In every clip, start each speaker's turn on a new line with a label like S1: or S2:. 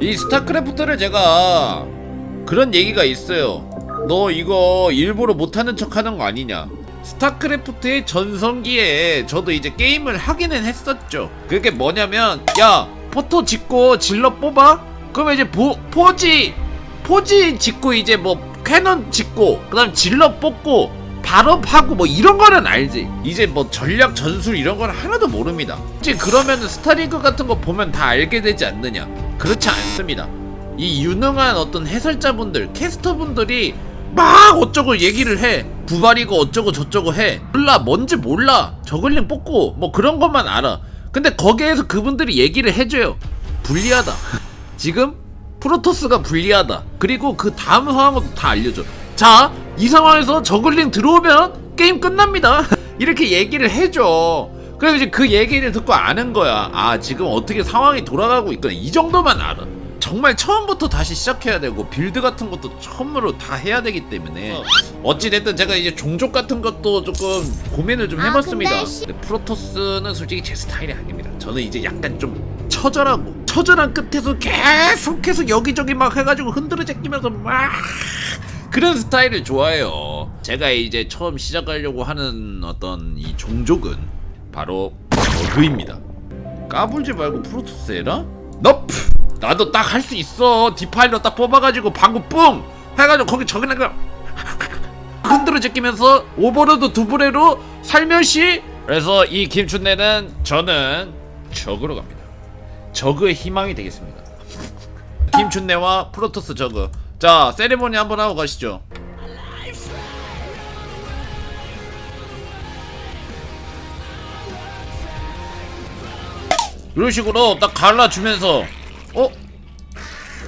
S1: 이 스타크래프트를 제가 그런 얘기가 있어요. 너 이거 일부러 못하는 척 하는 거 아니냐? 스타크래프트의 전성기에 저도 이제 게임을 하기는 했었죠. 그게 뭐냐면, 야, 포토 짓고 질러 뽑아? 그러면 이제 보, 포지, 포지 짓고 이제 뭐 캐논 짓고, 그 다음 질러 뽑고, 발업하고 뭐 이런 거는 알지. 이제 뭐 전략 전술 이런 건 하나도 모릅니다. 이제 그러면은 스타리그 같은 거 보면 다 알게 되지 않느냐? 그렇지 않습니다. 이 유능한 어떤 해설자분들, 캐스터분들이 막 어쩌고 얘기를 해. 부발이고 어쩌고 저쩌고 해. 몰라, 뭔지 몰라. 저글링 뽑고 뭐 그런 것만 알아. 근데 거기에서 그분들이 얘기를 해줘요. 불리하다. 지금 프로토스가 불리하다. 그리고 그 다음 상황도 다 알려줘. 자, 이 상황에서 저글링 들어오면 게임 끝납니다. 이렇게 얘기를 해줘. 그래서 이제 그 얘기를 듣고 아는 거야. 아, 지금 어떻게 상황이 돌아가고 있구나. 이 정도만 알아. 정말 처음부터 다시 시작해야 되고 빌드 같은 것도 처음으로 다 해야 되기 때문에 어찌됐든 제가 이제 종족 같은 것도 조금 고민을 좀
S2: 아,
S1: 해봤습니다.
S2: 근데 시-
S1: 근데 프로토스는 솔직히 제 스타일이 아닙니다. 저는 이제 약간 좀 처절하고 처절한 끝에서 계속해서 여기저기 막 해가지고 흔들어 제끼면서 막 그런 스타일을 좋아해요. 제가 이제 처음 시작하려고 하는 어떤 이 종족은 바로 저그입니다. 까불지 말고 프로토스 해라? 너프! 나도 딱 할 수 있어. 디파일러 딱 뽑아가지고 방구 뿡! 해가지고 거기 저기는 거 흔들어 제끼면서 오버로드 두브레로 살며시 그래서 이 김춘내는 저는 적으로 갑니다. 저그의 희망이 되겠습니다. 김춘내와 프로토스 저그. 자, 세레모니 한번 하고 가시죠. 이런 식으로 딱 갈라주면서 어?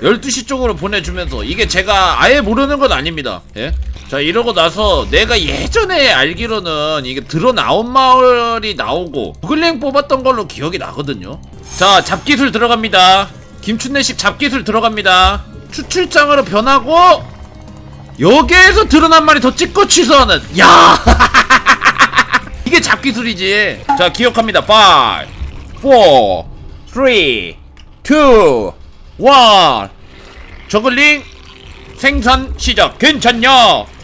S1: 12시 쪽으로 보내주면서 이게 제가 아예 모르는 건 아닙니다. 예? 자 이러고 나서 내가 예전에 알기로는 이게 들어 나온 마을이 나오고 구글링 뽑았던 걸로 기억이 나거든요. 자 잡기술 들어갑니다. 김춘내식 잡기술 들어갑니다. 추출장으로 변하고 여기에서 드러난 말이 더 찍고 취소하는. 야! 이게 잡기술이지. 자 기억합니다. 5 4 3 2 1 저글링 생산 시작. 괜찮냐?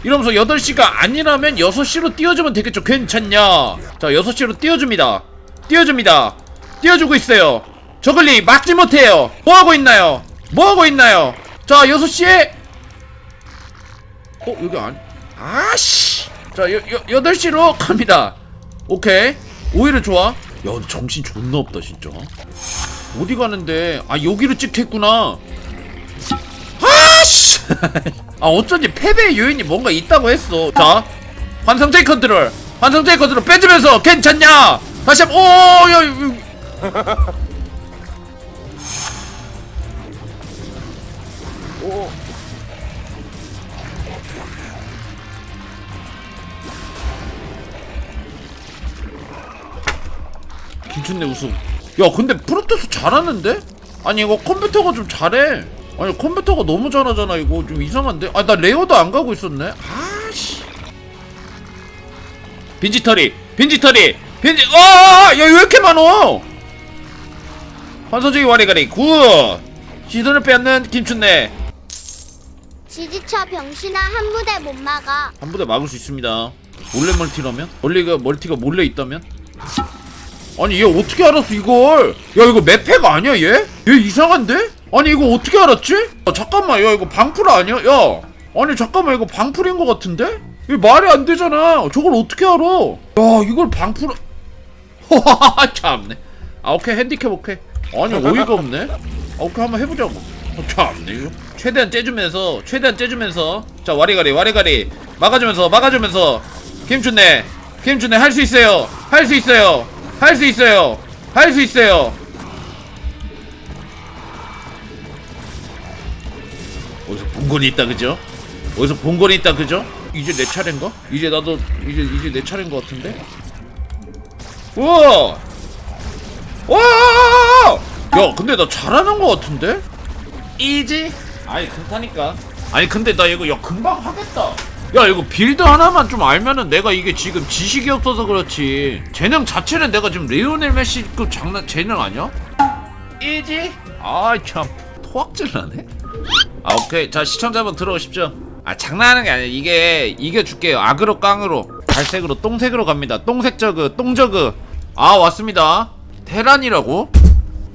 S1: 이러면서 8시가 아니라면 6시로 띄워주면 되겠죠. 괜찮냐? 자 6시로 띄워줍니다. 띄워줍니다. 띄워주고 있어요. 저글링 막지 못해요. 뭐하고 있나요? 뭐하고 있나요 자 6시에. 어 여기 안 아씨. 자 여, 여, 8시로 갑니다. 오케이. 오히려 좋아. 야 정신 존나 없다 진짜. 어디 가는데? 아 여기로 찍혔구나. 아씨! 아 어쩐지 패배의 요인이 뭔가 있다고 했어. 자 환상제이 컨트롤. 환상제이 컨트롤 빼주면서 괜찮냐? 다시 한번 오야 오. 김춘내 우승. 야 근데 프로토스 잘하는데? 아니 이거 컴퓨터가 좀 잘해. 아니 컴퓨터가 너무 잘하잖아 이거. 좀 이상한데? 아 나 레어도 안 가고 있었네. 아씨. 빈지터리 빈지터리 빈지 어야왜 이렇게 많어? 환선적인 와리가리 굿! 시선을 빼앗는 김춘내
S2: 지지쳐 병신아 한 무대 못 막아.
S1: 한 부대 막을 수 있습니다 몰래 멀티라면? 원래가 멀티가 몰래 있다면? 아니 얘 어떻게 알았어 이걸 야 이거 맵팩 아니야 얘? 얘 이상한데? 아니 이거 어떻게 알았지? 야, 잠깐만 야 이거 방풀 아니야? 야 아니 잠깐만 이거 방풀인 것 같은데? 이거 말이 안 되잖아 저걸 어떻게 알아 야 이걸 방풀 하하하 참네 아 오케이 핸디캡 오케이 아니 어이가 없네 아 오케이 한번 해보자고 어, 참네 이거 최대한 째주면서 최대한 째주면서 자 와리가리 와리가리 막아주면서 막아주면서 김춘네 김춘네 할 수 있어요 할 수 있어요 할 수 있어요 할 수 있어요 어디서 본 건이 있다 그죠? 어디서 본 건이 있다 그죠? 이제 내 차례인가? 이제 나도 이제 이제 내 차례인 것 같은데? 우와! 와! 야 근데 나 잘하는 것 같은데? 이지? 아니 그렇다니까. 아니 근데 나 이거 야 금방 하겠다. 야 이거 빌드 하나만 좀 알면은 내가 이게 지금 지식이 없어서 그렇지. 재능 자체는 내가 지금 레오넬 메시급 장난 재능 아니야? 이지? 아참. 토악질 나네? 아 오케이. 자 시청자분 들어오십시오. 아 장난하는 게 아니야 이게 이겨줄게요. 악으로 깡으로. 갈색으로 똥색으로 갑니다. 똥색 저그 똥저그. 아 왔습니다. 테란이라고?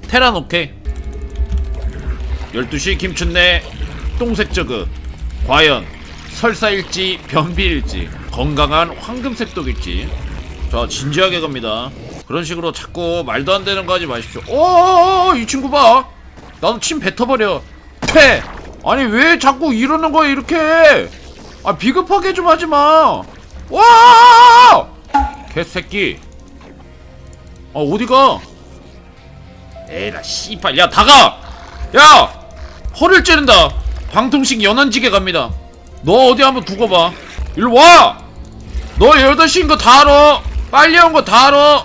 S1: 테란 오케이 12시 김춘내 똥색 저그. 과연 설사일지 변비일지 건강한 황금색 독일지. 자 진지하게 갑니다. 그런 식으로 자꾸 말도 안 되는 거 하지 마십시오. 오이 친구 봐. 나도 침 뱉어버려. 퇴 아니 왜 자꾸 이러는 거야 이렇게? 아 비겁하게 좀 하지 마 와! 개새끼. 아 어디가? 에라 씨발. 야 다가! 야 허를 찌른다. 방통식 연안지게 갑니다. 너 어디 한번 두고 봐. 일로 와 너 8시인 거 다 알아. 빨리 온 거 다 알아.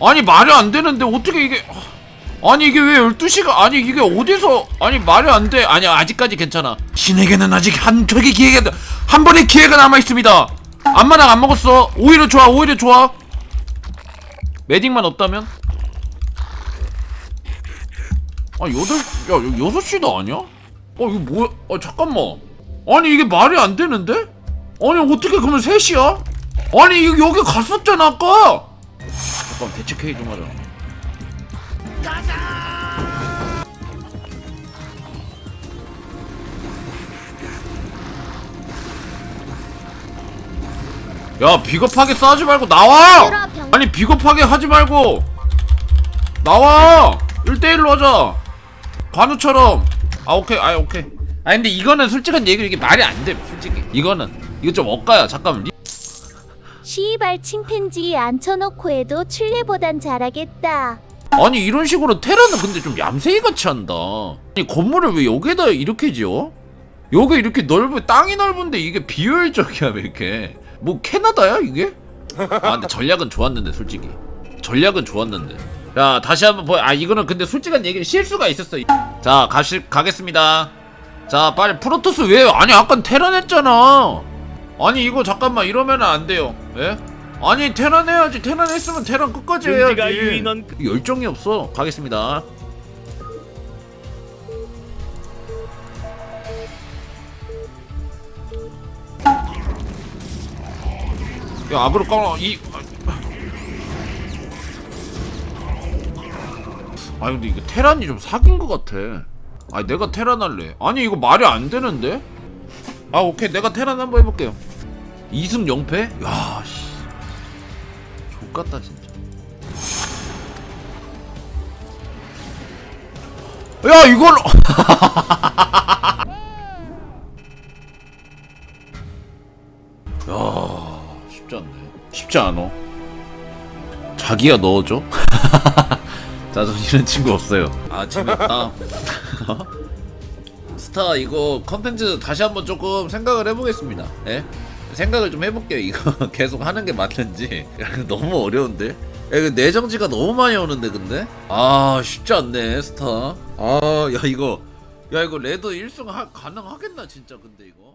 S1: 아니 말이 안 되는데 어떻게 이게 아니 이게 왜 12시가 아니 이게 어디서 아니 말이 안 돼. 아니 아직까지 괜찮아. 신에게는 아직 한 획의 기회가 한 번의 기회가 남아 있습니다. 안마당 안 먹었어. 오히려 좋아 오히려 좋아 매딩만 없다면 아 여덟 야 여섯 시도 아니야? 어 이거 뭐야? 아 잠깐만 아니 이게 말이 안 되는데? 아니 어떻게 그러면 3시야? 아니 이거 여기 갔었잖아 아까 잠깐 대책 회의 좀 하자 야 비겁하게 싸우지 말고 나와! 아니 비겁하게 하지 말고. 나와! 1대1로 하자. 관우처럼. 아 오케이. 아 오케이. 아 근데 이거는 솔직한 얘기로 이게 말이 안 돼 솔직히. 이거는. 이거 좀 억가야. 잠깐만. 리-
S3: 시발 침팬지 앉혀놓고 해도 출레보단 잘하겠다.
S1: 아니 이런 식으로 테라는 근데 좀 얌생이 같이 한다. 아니 건물을 왜 여기에다 이렇게 지어? 여기 이렇게 넓은 땅이 넓은데 이게 비효율적이야 왜 이렇게? 뭐 캐나다야 이게? 아 근데 전략은 좋았는데 솔직히. 전략은 좋았는데. 자 다시 한번 보여 아 이거는 근데 솔직한 얘기는 실수가 있었어 자 가시 가겠습니다. 자 빨리 프로토스 왜 아니 아까 테란 했잖아. 아니 이거 잠깐만 이러면 안 돼요. 예? 아니 테란 해야지. 테란 했으면 테란 끝까지 해야지.
S4: 유인원
S1: 열정이 없어. 가겠습니다 야 앞으로 까라 이아 근데 이거 테란이 좀 사귄 것 같아. 아니 내가 테란 할래. 아니 이거 말이 안 되는데? 아 오케이. 내가 테란 한번 해볼게요. 2승 0패? 야씨. 족같다 진짜. 야 이걸. 야 쉽지 않네. 쉽지 않어. 자기야 넣어줘? 이런 친구 없어요. 아 재밌다. 스타 이거 컨텐츠 다시 한번 조금 생각을 해보겠습니다. 예? 생각을 좀 해볼게요. 이거 계속 하는 게 맞는지. 너무 어려운데? 야, 내정지가 너무 많이 오는데 근데? 아 쉽지 않네 스타. 아야 이거. 야 이거 레드 1승 하, 가능하겠나 진짜 근데 이거